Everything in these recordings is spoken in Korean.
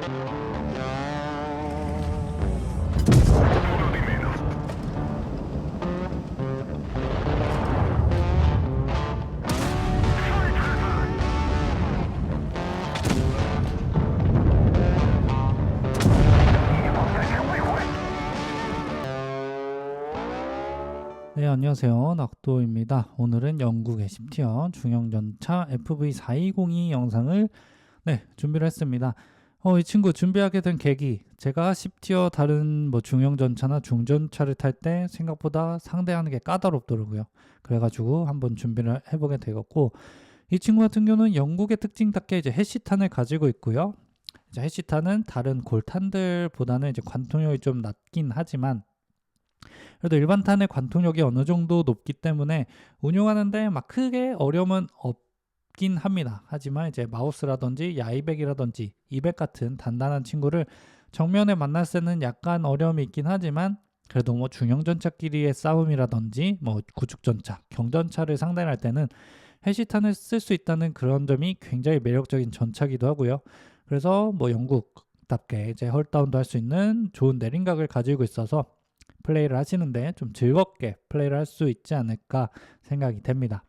네, 안녕하세요. 낙도입니다. 오늘은 영국의 10티어 중형전차 FV4202 영상을 네, 준비를 했습니다. 어, 이 친구 준비하게 된 계기, 제가 10티어 다른 뭐 중형전차나 중전차를 탈 때 생각보다 상대하는 게 까다롭더라고요. 그래가지고 한번 준비를 해보게 되었고, 이 친구 같은 경우는 영국의 특징답게 이제 해시탄을 가지고 있고요. 이제 해시탄은 다른 골탄들보다는 이제 관통력이 좀 낮긴 하지만 그래도 일반 탄의 관통력이 어느 정도 높기 때문에 운용하는데 막 크게 어려움은 없 긴 합니다. 하지만 이제 마우스라든지 야이백이라든지 이백 같은 단단한 친구를 정면에 만날 때는 약간 어려움이 있긴 하지만 그래도 뭐 중형 전차끼리의 싸움이라든지 뭐 구축 전차, 경전차를 상대할 때는 해시탄을 쓸 수 있다는 그런 점이 굉장히 매력적인 전차기도 하고요. 그래서 뭐 영국답게 이제 헐다운도 할 수 있는 좋은 내림각을 가지고 있어서 플레이를 하시는데 좀 즐겁게 플레이를 할 수 있지 않을까 생각이 됩니다.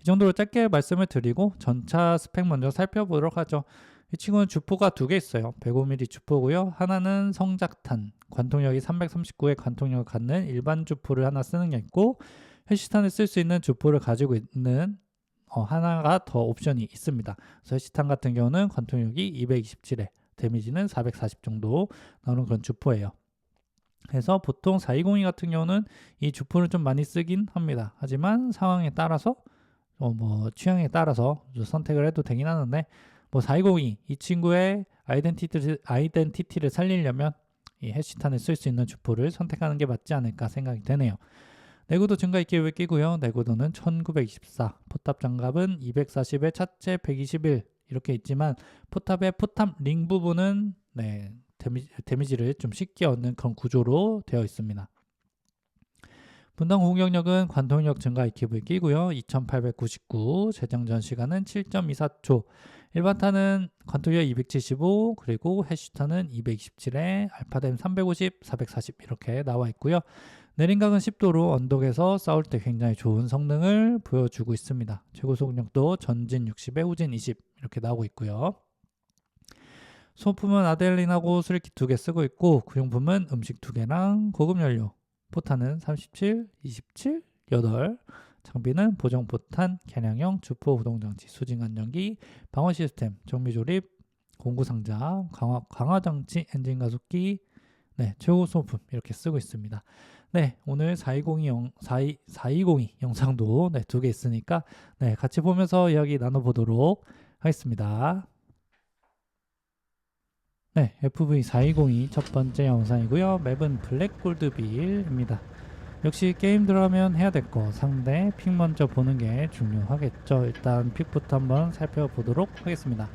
이 정도로 짧게 말씀을 드리고 전차 스펙 먼저 살펴보도록 하죠. 이 친구는 주포가 두 개 있어요. 105mm 주포고요. 하나는 성작탄, 관통력이 339의 관통력을 갖는 일반 주포를 하나 쓰는 게 있고 해시탄을 쓸수 있는 주포를 가지고 있는 어, 하나가 더 옵션이 있습니다. 그래서 해시탄 같은 경우는 관통력이 227에 데미지는 440 정도 나오는 그런 주포예요. 그래서 보통 4202 같은 경우는 이 주포를 좀 많이 쓰긴 합니다. 하지만 상황에 따라서 어 뭐 취향에 따라서 선택을 해도 되긴 하는데 뭐 4202, 이 친구의 아이덴티티를, 아이덴티티를 살리려면 이 해시탄을 쓸 수 있는 주포를 선택하는 게 맞지 않을까 생각이 되네요. 내구도 증가 있게 끼고요. 내구도는 1924, 포탑 장갑은 240에 차체 121 이렇게 있지만 포탑의 포탑 링 부분은 네, 데미지, 데미지를 좀 쉽게 얻는 그런 구조로 되어 있습니다. 분당 공격력은 관통력 증가 이킵을 끼고요. 2899, 재장전 시간은 7.24초, 일반탄은 관통력 275, 그리고 해시탄은 227에 알파뎀 350, 440 이렇게 나와 있고요. 내림각은 10도로 언덕에서 싸울 때 굉장히 좋은 성능을 보여주고 있습니다. 최고 속력도 전진 60에 후진 20 이렇게 나오고 있고요. 소품은 아델린하고 수리킷 두 개 쓰고 있고 구용품은 음식 두 개랑 고급 연료 포탄은 37, 27, 8 장비는 보정 포탄, 개량형 주포 우동장치, 수직 안정기, 방어 시스템, 정비 조립, 공구 상자, 강화 강화 장치, 엔진 가속기, 네 최고 소품 이렇게 쓰고 있습니다. 네 오늘 4202 영, 42, 4202 영상도 네, 두 개 있으니까 네 같이 보면서 이야기 나눠보도록 하겠습니다. 네, FV4202 첫 번째 영상이고요. 맵은 블랙골드빌입니다. 역시 게임 들어가면 해야 될 거 상대 픽 먼저 보는 게 중요하겠죠. 일단 픽부터 한번 살펴보도록 하겠습니다.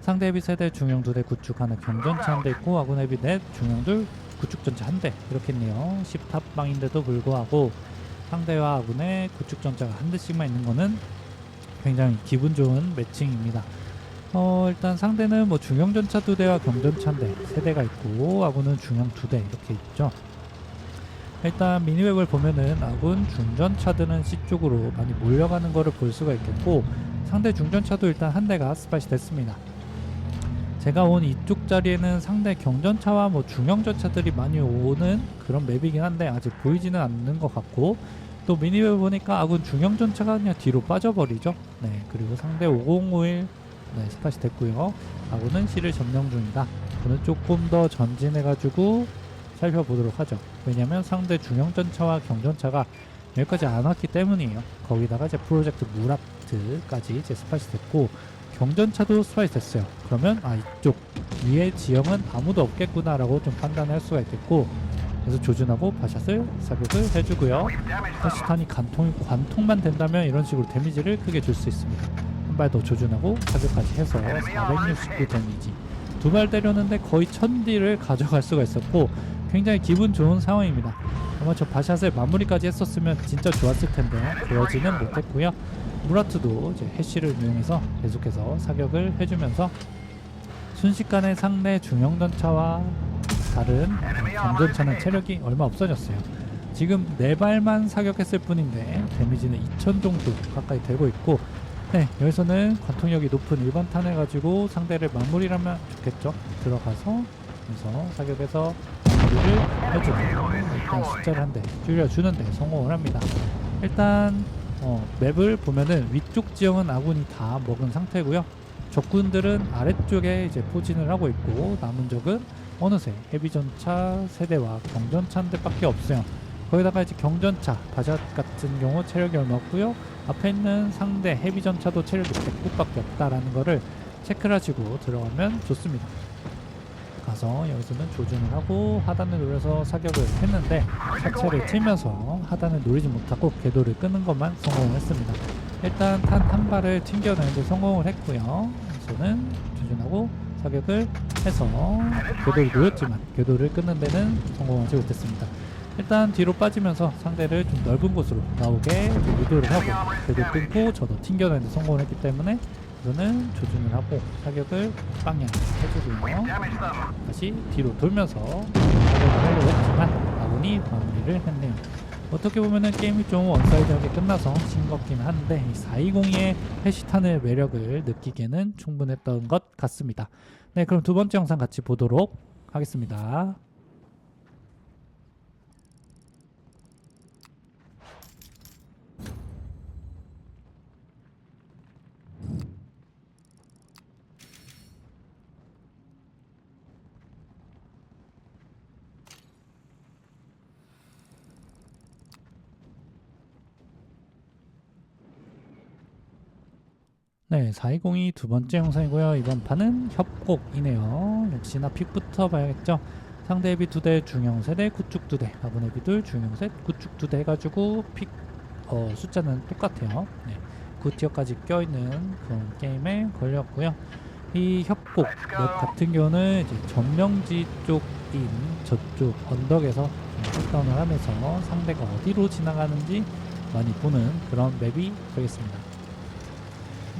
상대 헤비 세대 중형 두대 구축 하나 경전차 한대 있고 아군 헤비 넷 중형 둘 구축 전차 한대 이렇게 있네요. 10탑방인데도 불구하고 상대와 아군의 구축 전차가 한 대씩만 있는 거는 굉장히 기분 좋은 매칭입니다. 어 일단 상대는 뭐 중형 전차 두 대와 경전차 한 대, 세 대가 있고 아군은 중형 두 대 이렇게 있죠. 일단 미니맵을 보면은 아군 중전차들은 C 쪽으로 많이 몰려가는 거를 볼 수가 있겠고 상대 중전차도 일단 한 대가 스팟이 됐습니다. 제가 온 이쪽 자리에는 상대 경전차와 뭐 중형 전차들이 많이 오는 그런 맵이긴 한데 아직 보이지는 않는 것 같고 또 미니맵 보니까 아군 중형 전차가 그냥 뒤로 빠져버리죠. 네 그리고 상대 5051 네, 스팟이 됐고요. 아군은 C를 점령 중이다. 저는 조금 더 전진해가지고 살펴보도록 하죠. 왜냐면 상대 중형 전차와 경전차가 여기까지 안 왔기 때문이에요. 거기다가 이제 프로젝트 무라트까지 이제 스팟이 됐고 경전차도 스팟이 됐어요. 그러면 아 이쪽 위에 지형은 아무도 없겠구나라고 좀 판단할 수가 있겠고 그래서 조준하고 바샷을 사격을 해주고요. 해시탄이 관통, 관통만 된다면 이런 식으로 데미지를 크게 줄 수 있습니다. 한발더 조준하고 사격까지 해서 469 데미지. 두 발 때렸는데 거의 1000딜을 가져갈 수가 있었고 굉장히 기분 좋은 상황입니다. 아마 저 바샷을 마무리까지 했었으면 진짜 좋았을 텐데 그러지는 못했고요. 무라트도 이제 해시를 이용해서 계속해서 사격을 해주면서 순식간에 상대 중형 전차와 다른 경전차는 체력이 얼마 없어졌어요. 지금 네 발만 사격했을 뿐인데 데미지는 2000 정도 가까이 되고 있고 네 여기서는 관통력이 높은 일반 탄을 가지고 상대를 마무리하면 좋겠죠. 들어가서 그래서 사격에서 마무리를 해주고 일단 숫자를 한 대 줄여주는데 성공을 합니다. 일단 어, 맵을 보면은 위쪽 지형은 아군이 다 먹은 상태고요. 적군들은 아래쪽에 이제 포진을 하고 있고 남은 적은 어느새 헤비전차 세대와 경전차 한 대밖에 없어요. 거기다가 이제 경전차 바샷 같은 경우 체력이 얼마 없고요. 앞에 있는 상대 헤비전차도 체력이 100국밖에 없다라는 거를 체크를 하시고 들어가면 좋습니다. 가서 여기서는 조준을 하고 하단을 노려서 사격을 했는데 차체를 튀면서 하단을 노리지 못하고 궤도를 끄는 것만 성공을 했습니다. 일단 탄 한 발을 튕겨내는데 성공을 했고요. 우선은 조준하고 사격을 해서 궤도를 노렸지만 궤도를 끊는 데는 성공하지 못했습니다. 일단 뒤로 빠지면서 상대를 좀 넓은 곳으로 나오게 좀 유도를 하고 궤도 끊고 저도 튕겨내는데 성공을 했기 때문에 우선은 조준을 하고 사격을 방향 해주고요. 다시 뒤로 돌면서 사격을 하려고 했지만 아군이 마무리를 했네요. 어떻게 보면은 게임이 좀 원사이드하게 끝나서 싱겁긴 한데 이 4202의 패시탄의 매력을 느끼기에는 충분했던 것 같습니다. 네, 그럼 두 번째 영상 같이 보도록 하겠습니다. 네, 4202 두 번째 영상이고요. 이번 판은 협곡이네요. 역시나 픽부터 봐야겠죠. 상대 헤비 두 대, 중형 세 대, 구축 두 대, 아군 헤비 둘, 중형 셋, 구축 두 대 해가지고 픽 어, 숫자는 똑같아요. 네, 9티어까지 껴있는 그런 게임에 걸렸고요. 이 협곡 맵 같은 경우는 이제 점령지 쪽인 저쪽 언덕에서 લોક다운을 하면서 상대가 어디로 지나가는지 많이 보는 그런 맵이 되겠습니다.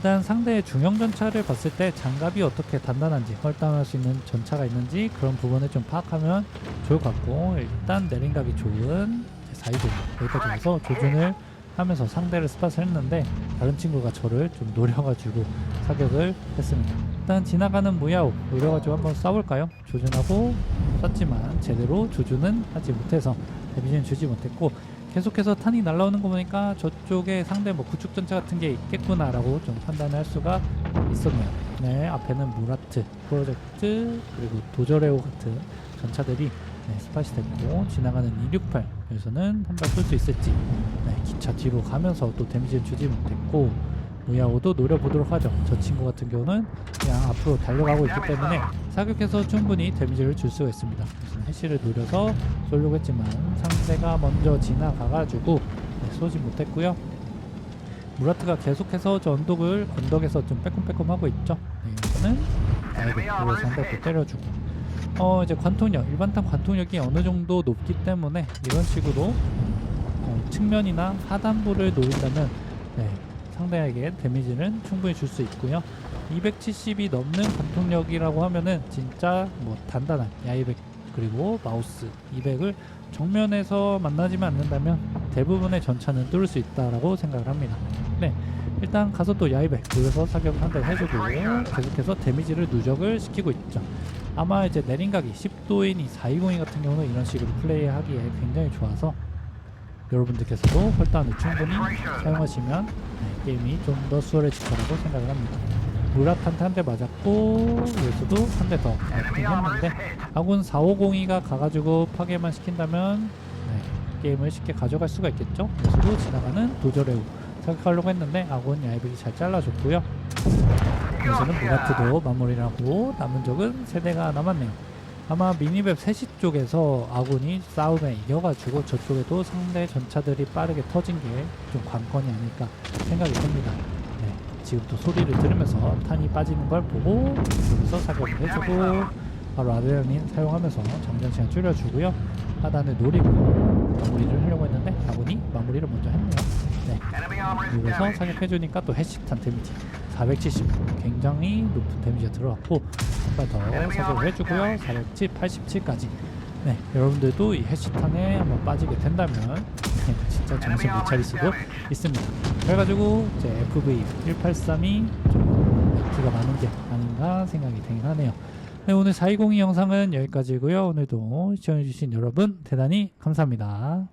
일단 상대의 중형 전차를 봤을 때 장갑이 어떻게 단단한지 헐다운할 수 있는 전차가 있는지 그런 부분을 좀 파악하면 좋을 것 같고 일단 내린각이 좋은 사이드 여기까지 와서 조준을 하면서 상대를 스팟을 했는데 다른 친구가 저를 좀 노려가지고 사격을 했습니다. 일단 지나가는 무야호 노려가지고 한번 쏴볼까요? 조준하고 쐈지만 제대로 조준은 하지 못해서 데미지는 주지 못했고 계속해서 탄이 날라오는 거 보니까 저쪽에 상대 뭐 구축 전차 같은 게 있겠구나라고 좀 판단할 수가 있었네요. 네, 앞에는 무라트, 프로젝트 그리고 도저레오 같은 전차들이 네, 스팟이 됐고 지나가는 268 여기서는 한 발 쏠 수 있을지 네, 기차 뒤로 가면서 또 데미지를 주지 못했고 무야호도 노려보도록 하죠. 저 친구 같은 경우는 그냥 앞으로 달려가고 있기 때문에 사격해서 충분히 데미지를 줄 수가 있습니다. 그래서 해시를 노려서 쏠려고 했지만 상대가 먼저 지나가가지고 네, 쏘지 못했고요. 무라트가 계속해서 저 언덕을 언덕에서 좀 빼꼼빼꼼 하고 있죠. 네, 이거는 나에게 한대또 때려주고 어 이제 관통력 일반탄 관통력이 어느 정도 높기 때문에 이런 식으로 어, 측면이나 하단부를 노린다면 네, 상대에게 데미지는 충분히 줄 수 있고요. 270이 넘는 관통력이라고 하면은 진짜 뭐 단단한 야이백 그리고 마우스 200을 정면에서 만나지만 않는다면 대부분의 전차는 뚫을 수 있다라고 생각을 합니다. 네, 일단 가서 또 야이백 그래서 사격 한대 해주고 계속해서 데미지를 누적을 시키고 있죠. 아마 이제 내린각이 10도인 이 4202 같은 경우는 이런 식으로 플레이하기에 굉장히 좋아서 여러분들께서도 헐단을 충분히 사용하시면 네, 게임이 좀 더 수월해질 거라고 생각을 합니다. 무라탄테 한대 맞았고 여기서도 한 대 더 맞긴 했는데 아군 4502가 가가지고 파괴만 시킨다면 네, 게임을 쉽게 가져갈 수가 있겠죠. 여기서도 지나가는 도저레우 사격하려고 했는데 아군 야이백이 잘 잘라줬고요. 여기서는 무라트도 마무리를 하고 남은 적은 세 대가 남았네요. 아마 미니맵 3시 쪽에서 아군이 싸움에 이겨가지고 저쪽에도 상대 전차들이 빠르게 터진 게 좀 관건이 아닐까 생각이 듭니다. 네, 지금 또 소리를 들으면서 탄이 빠지는 걸 보고 여기서 사격을 해주고 바로 아드레날린 사용하면서 정전 시간 줄여주고요. 하단을 노리고 마무리를 하려고 했는데 아군이 마무리를 먼저 했네요. 네, 그래서 사격해주니까 또 해시탄 데미지 470 굉장히 높은 데미지가 들어왔고 한번더 소개를 해주고요. 400집, 87까지. 네, 여러분들도 이 해시탄에 한번 빠지게 된다면 네, 진짜 정신 못 차릴 수도 있습니다. 그래가지고 이제 FV 1832좀 인기가 많은 게 아닌가 생각이 되긴 하네요. 네, 오늘 4202 영상은 여기까지고요. 오늘도 시청해주신 여러분 대단히 감사합니다.